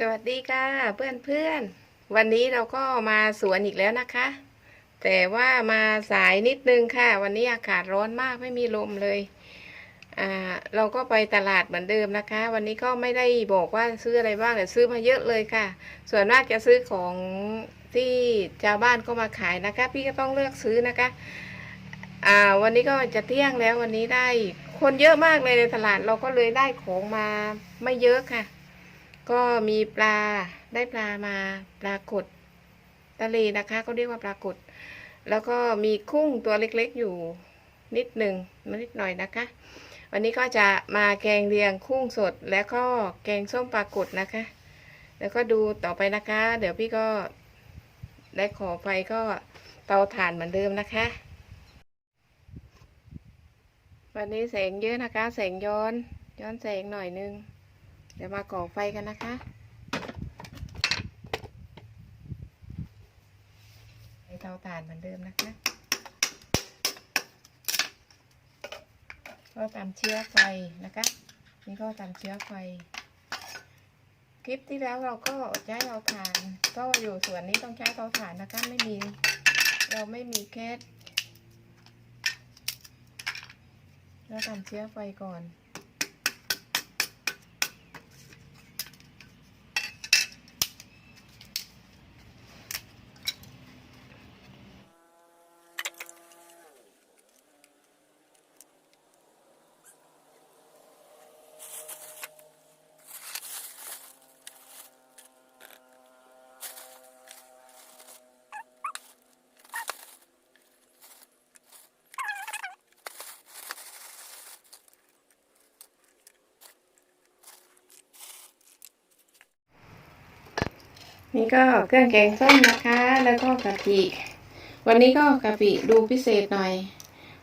สวัสดีค่ะเพื่อนเพื่อนวันนี้เราก็มาสวนอีกแล้วนะคะ แต่ว่ามาสายนิดนึงค่ะ วันนี้อากาศร้อนมากไม่มีลมเลยอ่าเราก็ไปตลาดเหมือนเดิมนะคะ วันนี้ก็ไม่ได้บอกว่าซื้ออะไรบ้างแต่ซื้อมาเยอะเลยค่ะ ส่วนมากจะซื้อของที่ชาวบ้านก็มาขายนะคะ พี่ก็ต้องเลือกซื้อนะคะอ่าวันนี้ก็จะเที่ยงแล้ววันนี้ได้คนเยอะมากเลยในตลาดเราก็เลยได้ของมาไม่เยอะค่ะ ก็มีปลาได้ปลามาปลากดทะเลนะคะก็เรียกว่าปลากด แล้วก็มีกุ้งตัวเล็กๆอยู่นิดหนึ่งนิดหน่อยนะคะ วันนี้ก็จะมาแกงเลียงกุ้งสด แล้วก็แกงส้มปลากดนะคะ แล้วก็ดูต่อไปนะคะ เดี๋ยวพี่ก็ได้ขอไฟก็เตาถ่านเหมือนเดิมนะคะ วันนี้แสงเยอะนะคะ แสงย้อน ย้อนแสงหน่อยนึง เดี๋ยวมาก่อไฟกันนะคะใช้เตาถ่านเหมือนเดิมนะคะก็ตามเชื้อไฟนะคะ นี่ก็ตามเชื้อไฟ คลิปที่แล้วเราก็ใช้เตาถ่าน ก็อยู่ส่วนนี้ต้องใช้เตาถ่านนะคะไม่มี เราไม่มีแก๊สเราตามเชื้อไฟก่อน นี่ก็เครื่องแกงส้มนะคะ แล้วก็กะปิ วันนี้ก็กะปิดูพิเศษหน่อย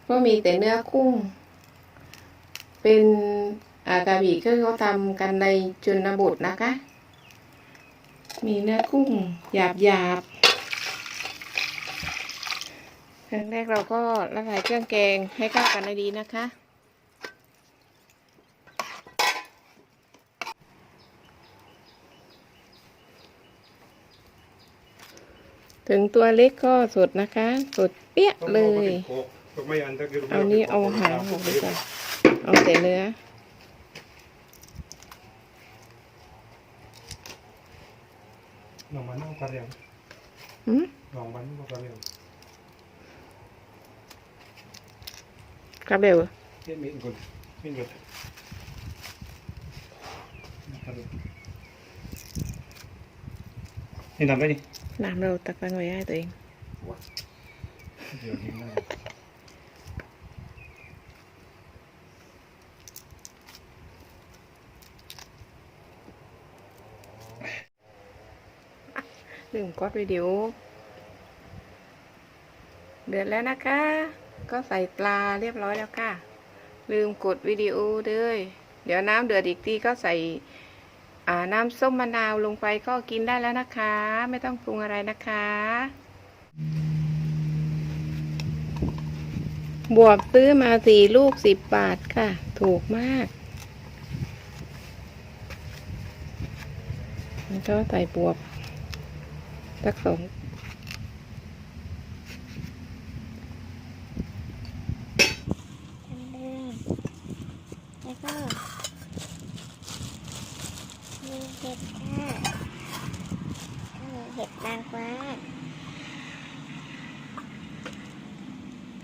เพราะมีแต่เนื้อกุ้ง เป็นกะปิคือเขาทำกันในจุนบทนะคะ มีเนื้อกุ้งหยาบหยาบครั้งแรกเราก็ละลายเครื่องแกงให้เข้ากันให้ดีนะคะ ถึงตัวเล็กก็สดนะคะ สดเปี้ยเลย เอานี้เอาหางออกดีกว่าเอาแต่เนื้อน้องมันน้องกระเรียงหืมน้องมันน้องกระเรียงครับเร็วเฮ้ยมีอีกคนมีอีกคนนี่ทำได้ดิ น้ำเราตักตั้งไว้ให้ตัวเองเดี๋ยวยิงได้ลืมกดวิดีโอเดือดแล้วนะคะ ก็ใส่ปลาเรียบร้อยแล้วค่ะ ลืมกดวิดีโอด้วย เดี๋ยวน้ำเดือดอีกทีก็ใส่อ่า น้ำส้มมะนาวลงไปก็กินได้แล้วนะคะ ไม่ต้องปรุงอะไรนะคะ บวบซื้อมาสี่ลูกสิบบาทค่ะ ถูกมากแล้วก็ใส่บวบสักสอง ทำเดิมแล้วก็มีเห็ดค่ะก็มีเห็ดนางฟ้า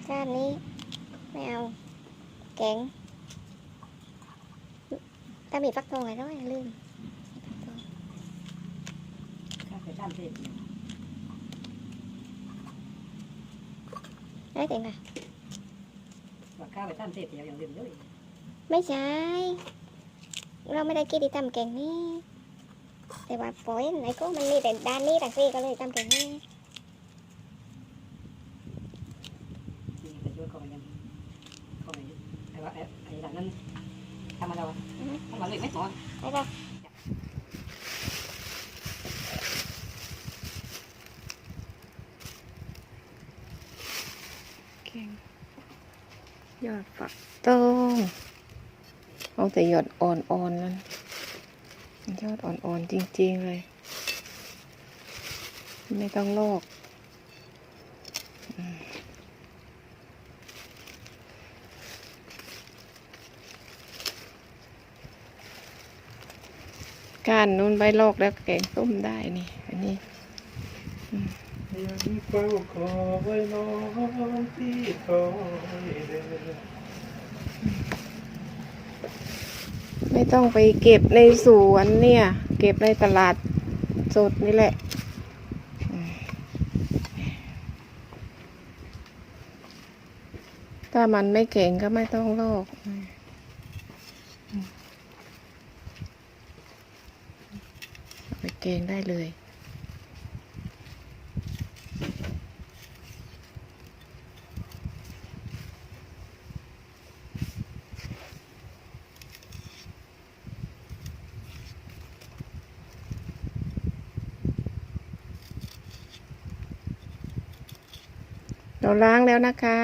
จานนี้ไม่เอาแกงถ้ามีฟักทองอะไรด้วยลืมฟักทองข้าวไปตามเทศได้เต็มค่ะว่าข้าวไปตามเทศเดียวอย่างเดิมเลยไม่ใช่ เราไม่ได้กินที่ทำแกงนี่แต่ว่าปล่อยไหนก็มันมีแต่ด้านนี้ต่างซี่ก็เลยทำแกงนี่ มีประโยชน์ของยังของไอ้ ว่าไอ้ไอ้หลังนั้นทำมาแล้วทำมาเลยไม่หมอได้ปะแกงยอดฝักต้องเอาแต่หยอดอ่อนๆนั่นยอดอ่อนๆจริง ๆ เลย ไม่ต้องโลก ก้านนู้นใบโลกแล้วแกงส้มได้นี่ อันนี้ยังเฝ้าคอยน้องที่คอยเดินไม่ต้องไปเก็บในสวนเนี่ย เก็บในตลาดสดนี่แหละอืมถ้ามันไม่แข็งก็ไม่ต้องโลกอืมเอาไปเก งได้เลย เราล้างแล้วนะคะ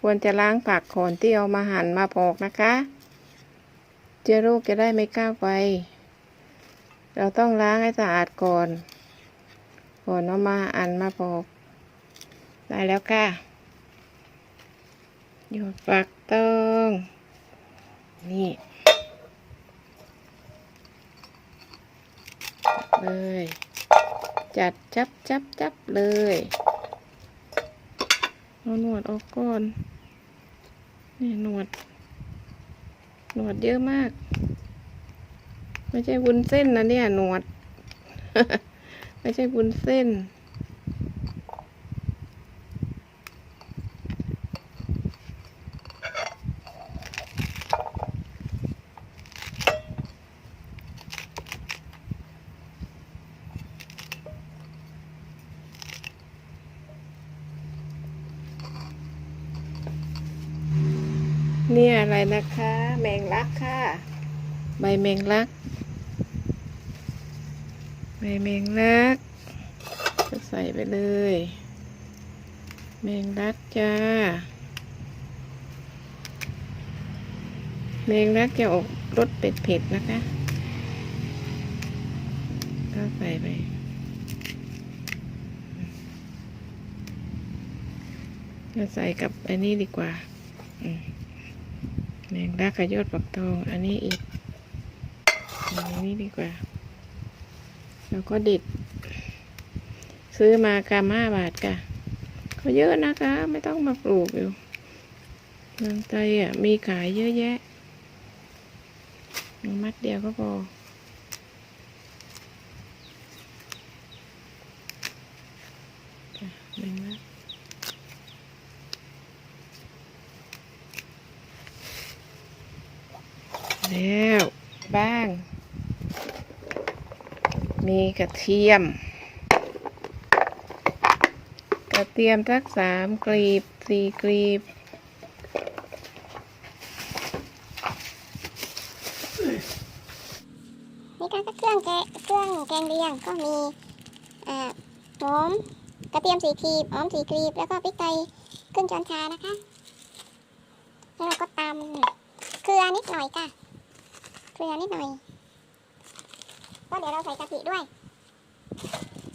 ควรจะล้างผักก่อนที่เอามาหั่นมาปอกนะคะ เชื้อโรคจะได้ไม่ก้าวไป เราต้องล้างให้สะอาดก่อน ก่อนเอามาหั่นมาปอก ได้แล้วค่ะหยดฝักตองนี่เลย จัดจับจับจับเลยเอาหนวดออกก่อน นี่หนวด หนวดเยอะมาก ไม่ใช่วุ้นเส้นนะเนี่ยหนวด ไม่ใช่วุ้นเส้น เนี่ยอะไรนะคะ แมงลักค่ะ ใบแมงลัก ใบแมงลักก็ใส่ไปเลยแมงลักจ้าแมงลักจะออกรสเผ็ดๆนะคะก็ใส่ไปก็ใส่กับอันนี้ดีกว่าอืมแมงดากับยอดปักทอง อันนี้อีก อันนี้ดีกว่า แล้วก็เด็ด ซื้อมากรัมห้าบาทค่ะก็เยอะนะคะ ไม่ต้องมาปลูกอยู่เมืองไทยอะมีขายเยอะแยะมัดเดียวก็พอจ้งลักแล้วบ้าง มีกระเทียม กระเทียมทักสามกลีบสี่กลีบ มีการเครื่องแกงเครื่องแกงเลียงก็มีอ่าหอมกระเทียมสี่ครีบหอมสี่ครีบ แล้วก็พริกไทยครึ่งช้อนชานะคะ แล้วเราก็ตำเกลือนิดหน่อยค่ะ เกลือนิดหน่อย เดี๋ยวเราใส่กะปิด้วย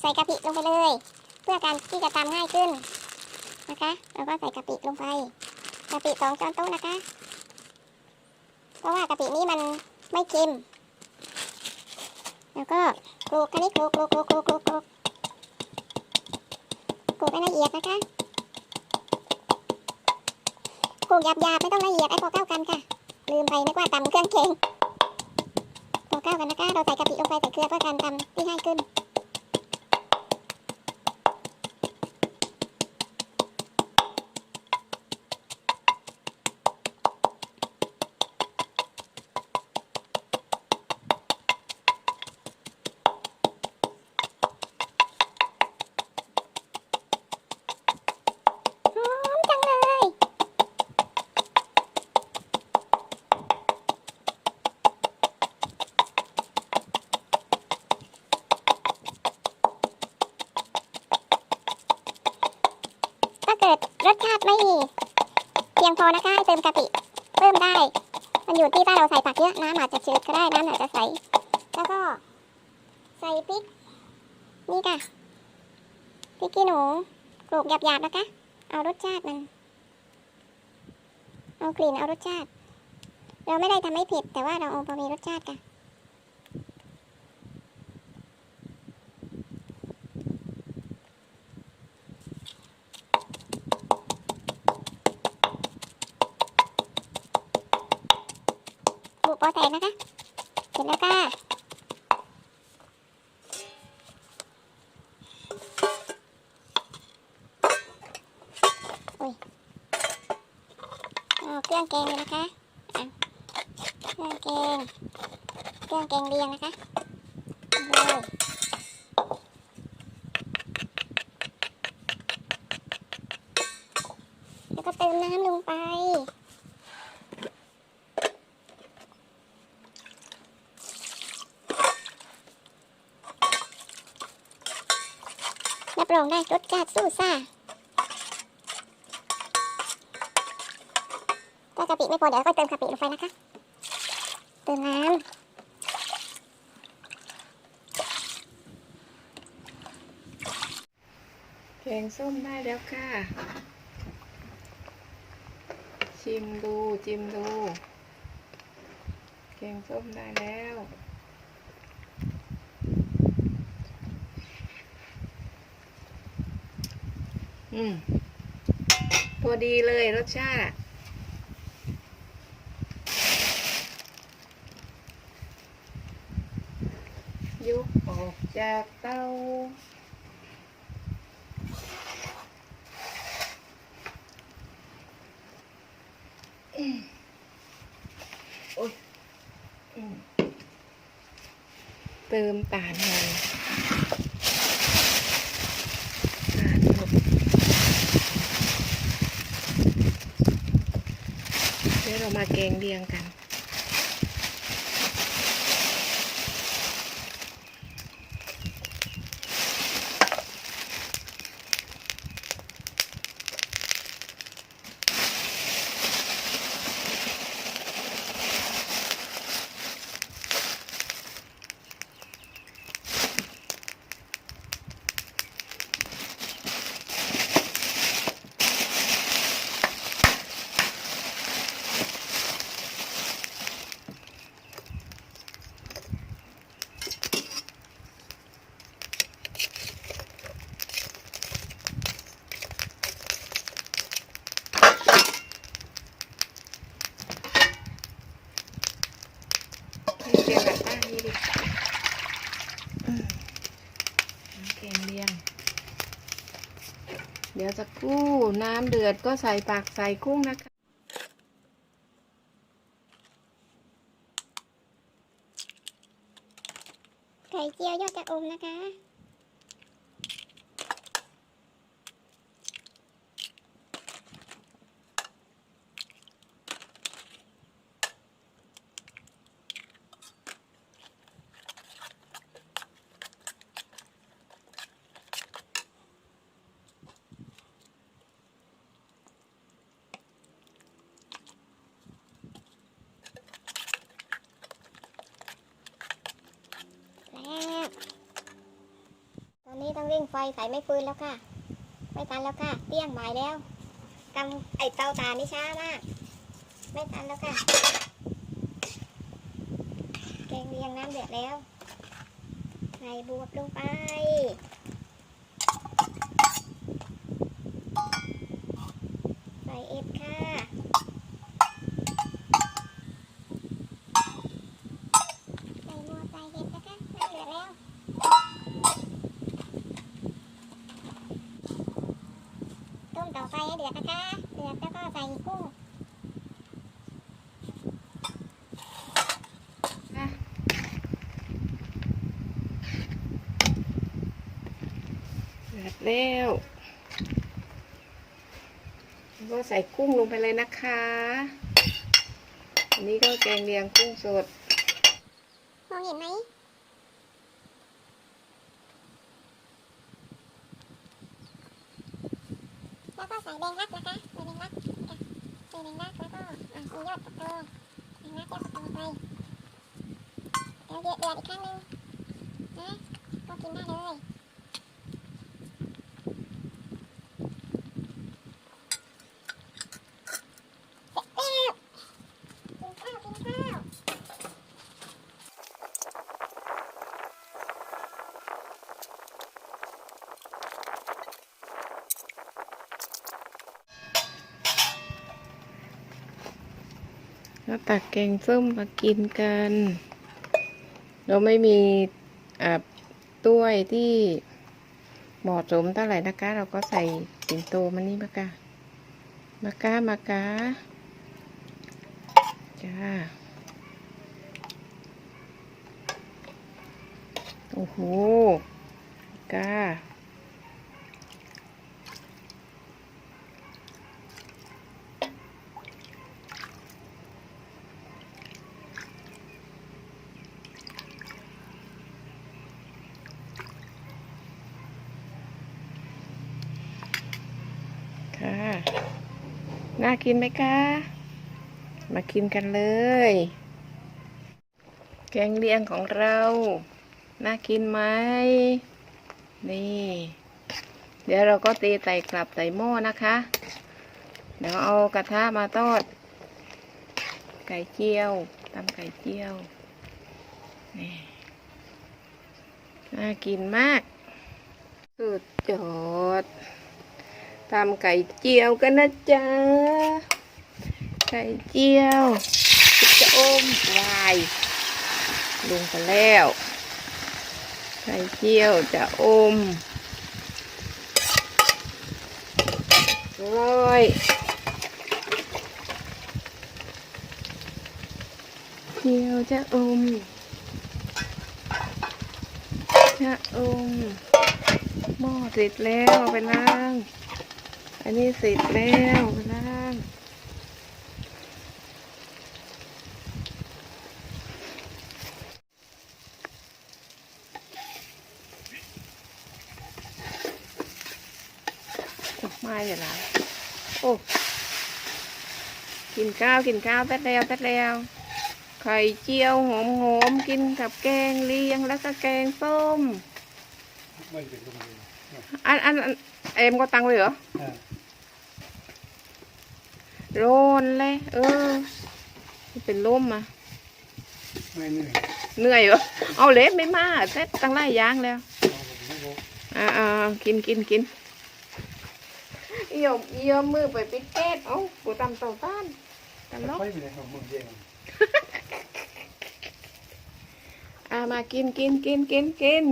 ใส่กะปิลงไปเลย เพื่อการที่จะตำง่ายขึ้นนะคะ เราก็ใส่กะปิลงไปกะปิสองช้อนโต๊ะนะคะ เพราะว่ากะปินี้มันไม่เค็ม แล้วก็คลุกอันนี้คลุกคลุกคลุกคลุกคลุกคลุกคลุกให้ละเอียดนะคะคลุกหยาบๆไม่ต้องละเอียดไอ้พอเข้ากันค่ะ ลืมไปนึกว่าตำเครื่องเค็ง ข้ากันนะคะ เราใส่กะปิลงไปใส่เกลือเพื่อการทำที่ง่ายขึ้น เริ่มได้ มันอยู่ที่ว่าเราใส่ผักเยอะน้ำอาจจะชืดก็ได้น้ำอาจจะใสแล้วก็ ใส่พริก นี่ค่ะพริกขี้หนูกรูกหยาบๆนะคะ เอารสชาติมัน เอากลิ่นเอารสชาติ เราไม่ได้ทำให้เผ็ดแต่ว่าเราเอาพอมีรสชาติค่ะ กปอแตกนะคะเสร็จแล้วค่ะอุ้ยเครื่องแกงเลยนะคะเครื่องแกงเครื่องแกงเรียงนะคะเอาเลยแล้วก็เติมน้ำลงไป รับร องได้รสชาติสู้ซ่าถ้ากะปิไม่พอเดี๋ยวก็เติมกะปิลงไปนะคะ เติมน้ำแกงส้มได้แล้วค่ะ ชิมดู ชิมดู แกงส้มได้แล้ว อืมพอดีเลยรสชาติ ยุกออกจากเตาโอ้ยเติมตาลหน่อยตาลหมดเดี๋ยวเรามา แกงเรียงกันเรียงแบบป้านี่ดิอืมแกงเรียง เดี๋ยวจะกู้น้ำเดือดก็ใส่ปากใส่กุ้งนะคะำไข่เจียวยอดจะอมนะคะ แล้วตอนนี้ต้องเร่ง ไฟไฟไม่ฟืนแล้วค่ะ ไม่ทันแล้วค่ะ เตี้ยงหมายแล้วกำไอเตาตานี่ช้ามาก ไม่ทันแล้วค่ะแกงเรียงน้ำเดือดแล้วใส่บวบลงไป ใส่เอ็ดค่ะ ใส่บัวใส่เห็ดนะคะน้ำเดือดแล้ว ต้มต่อไฟให้เดนะคะเดือดแล้วก็ใส่กุ้งเดือดแล้วก็ใส่กุ้งลงไปเลยนะคะ อันนี้ก็แกงเลียงกุ้งสด มองเห็นไหม แล้วก็ใส่แดงรักนะคะใส่แดงรักค่ะใส่แดงรักแล้วก็มียอดตะโตแดงรักยอดตะโตไปเดี๋ยวเดือดอีกครั้งหนึงนะก็กินได้เลยเสร็จแล้วกินข้าวกินข้าว ตักแกงส้มมากินกัน เราไม่มีอ่าต้วยที่เหมาะสมเท่าไหร่นะคะ เราก็ใส่ปิ่นโตมานี่มากะมากะมากะจ้า โอ้โหกา ค่ะ น่า กินไหมคะ มากินกันเลย แกงเลียงของเรา น่ากินไหม นี่ เดี๋ยวเราก็ตีใส่กลับใส่หม้อนะคะ เดี๋ยวเอากระทะมาทอด ไก่เจียวตำไก่เจียว นี่ น่ากินมาก สุดยอด ทำไก่เจียวกันนะจ๊ะ ไก่เจียวจะอมวายลงไปแล้ว ไก่เจียวจะอมร้อยเจียวจะอม จะอมหม้อเสร็จแล้วไปล้าง อันนี้เสร็จแล้วเอาไปล้างโอ้ไม่อย่าล้างโอ้ กินข้าวกินข้าวแป๊ดแล้วแป๊ดแล้ว ไข่เจียวหอมหอมกินกับแกงเลียงแล้วก็แกงส้มไม่เป็นลมเลย อันอันอันเอ็มก็ตังไว้เหรออ่าโรนเลย เออ เป็นลมอะไม่เหนื่อยเหนื่อยเหรอเอาเล็บไม่มาเซ็ตตั้งไล่ยางแล้วเอาผมไม่รู้อ่าอ่ากินกินกินเอี่ยวเอี่ยวมือไปปิดแก๊สเอ้ากูตำเต่าต้านกันล็อกไม่เป็นไรของมึงเองอ่ามากินกินกินกินกิน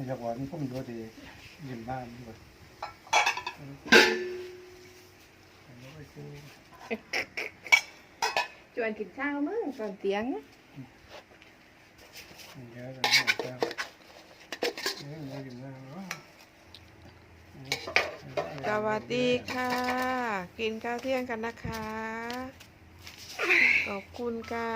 ไอ้จังหวะนี้ผมดูดียืนบ้านดีกว่าชวนกินข้าวมึงตอนเตียงนะเยอะกันหมดแล้วนี่ไม่กินแล้วสวัสดีค่ะ กินข้าวเที่ยงกันนะคะ ขอบคุณค่ะ